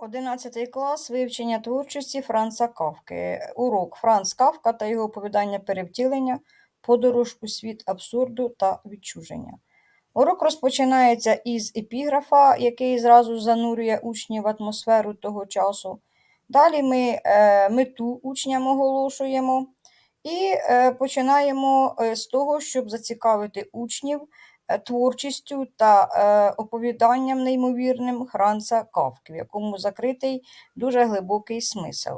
11 клас вивчення творчості Франца Кавки. Урок Франц Кавка та його оповідання перевтілення, подорож у світ абсурду та відчуження. Урок розпочинається із епіграфа, який зразу занурює учнів в атмосферу того часу. Далі ми е, мету учням оголошуємо і е, починаємо е, з того, щоб зацікавити учнів творчістю та е, оповіданням неймовірним Хранца Кавки, в якому закритий дуже глибокий смисл.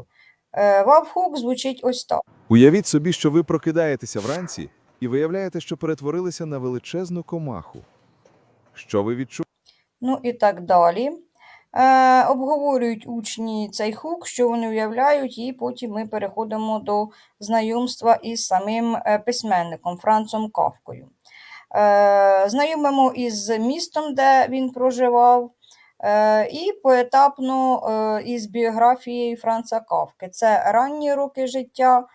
Е, Вавхук звучить ось так. Уявіть собі, що ви прокидаєтеся вранці і виявляєте, що перетворилися на величезну комаху. Що ви відчуваєте? Ну і так далі. Е, обговорюють учні цей хук, що вони уявляють, і потім ми переходимо до знайомства із самим е, письменником Францом Кавкою. Е, знайомимо із містом, де він проживав, е, і поетапно е, із біографією Франца Кавки. Це ранні роки життя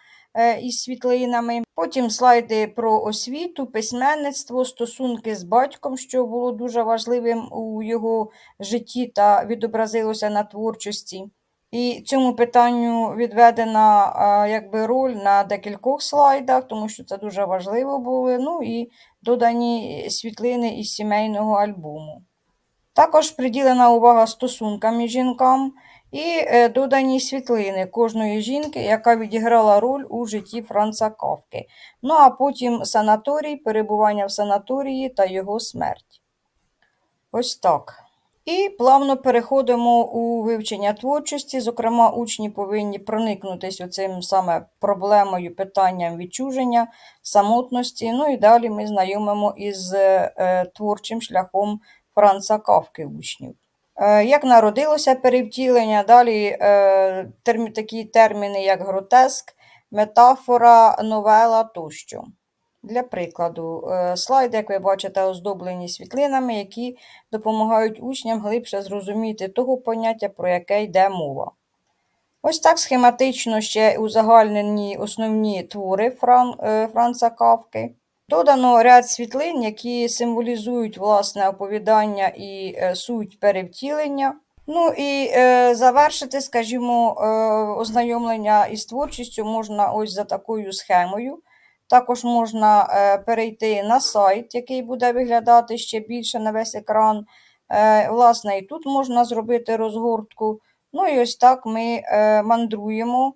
із світлинами. Потім слайди про освіту, письменництво, стосунки з батьком, що було дуже важливим у його житті та відобразилося на творчості. І цьому питанню відведена якби роль на декількох слайдах, тому що це дуже важливо було. Ну і додані світлини із сімейного альбому. Також приділена увага стосункам між жінкам і е, додані світлини кожної жінки, яка відіграла роль у житті Франца Кавки. Ну а потім санаторій, перебування в санаторії та його смерть. Ось так. І плавно переходимо у вивчення творчості. Зокрема, учні повинні проникнутися оцим саме проблемою, питанням відчуження, самотності. Ну і далі ми знайомимо із е, творчим шляхом Франца Кавки учнів. Е, Як народилося перевтілення, далі е, такі терміни, як гротеск, метафора, новела тощо. Для прикладу, е, слайди, як ви бачите, оздоблені світлинами, які допомагають учням глибше зрозуміти того поняття, про яке йде мова. Ось так схематично ще узагальнені основні твори Фран, е, Франца Кавки. Додано ряд світлин, які символізують власне оповідання і е, суть перевтілення. Ну і е, завершити, скажімо, е, ознайомлення із творчістю можна ось за такою схемою. Також можна е, перейти на сайт, який буде виглядати ще більше на весь екран. Е, власне, і тут можна зробити розгортку. Ну і ось так ми е, мандруємо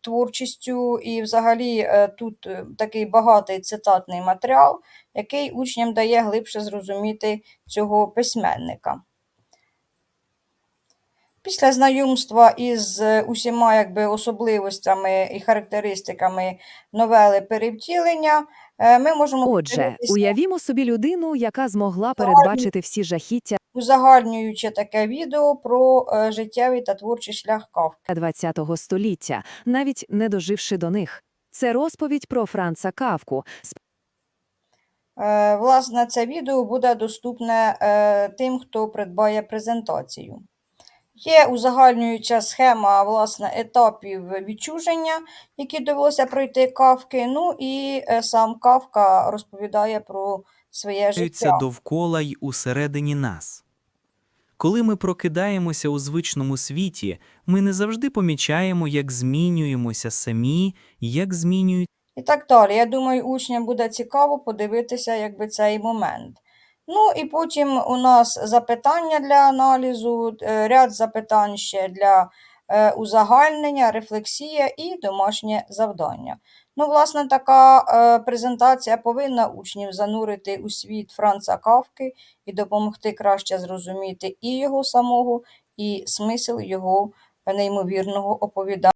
творчістю, і взагалі тут такий багатий цитатний матеріал, який учням дає глибше зрозуміти цього письменника. Після знайомства із е, усіма якби, особливостями і характеристиками новели перевтілення, е, ми можемо Отже, уявімо собі людину, яка змогла передбачити всі жахіття узагальнюючи таке відео про е, життєвий та творчий шлях Кавки. ХХ століття, навіть не доживши до них. Це розповідь про Франца Кавку, Власне, це відео буде доступне тим, хто придбає презентацію. Є узагальнююча схема власне, етапів відчуження, які довелося пройти кавки. Ну і е, сам кавка розповідає про своє життя. довкола й усередині нас. Коли ми прокидаємося у звичному світі, ми не завжди помічаємо, як змінюємося самі, як змінюють І так далі. Я думаю, учням буде цікаво подивитися якби, цей момент. Ну і потім у нас запитання для аналізу, е, ряд запитань ще для е, узагальнення, рефлексія і домашнє завдання. Ну, власне, така е, презентація повинна учнів занурити у світ Франца Кавки і допомогти краще зрозуміти і його самого, і смисл його неймовірного оповідання.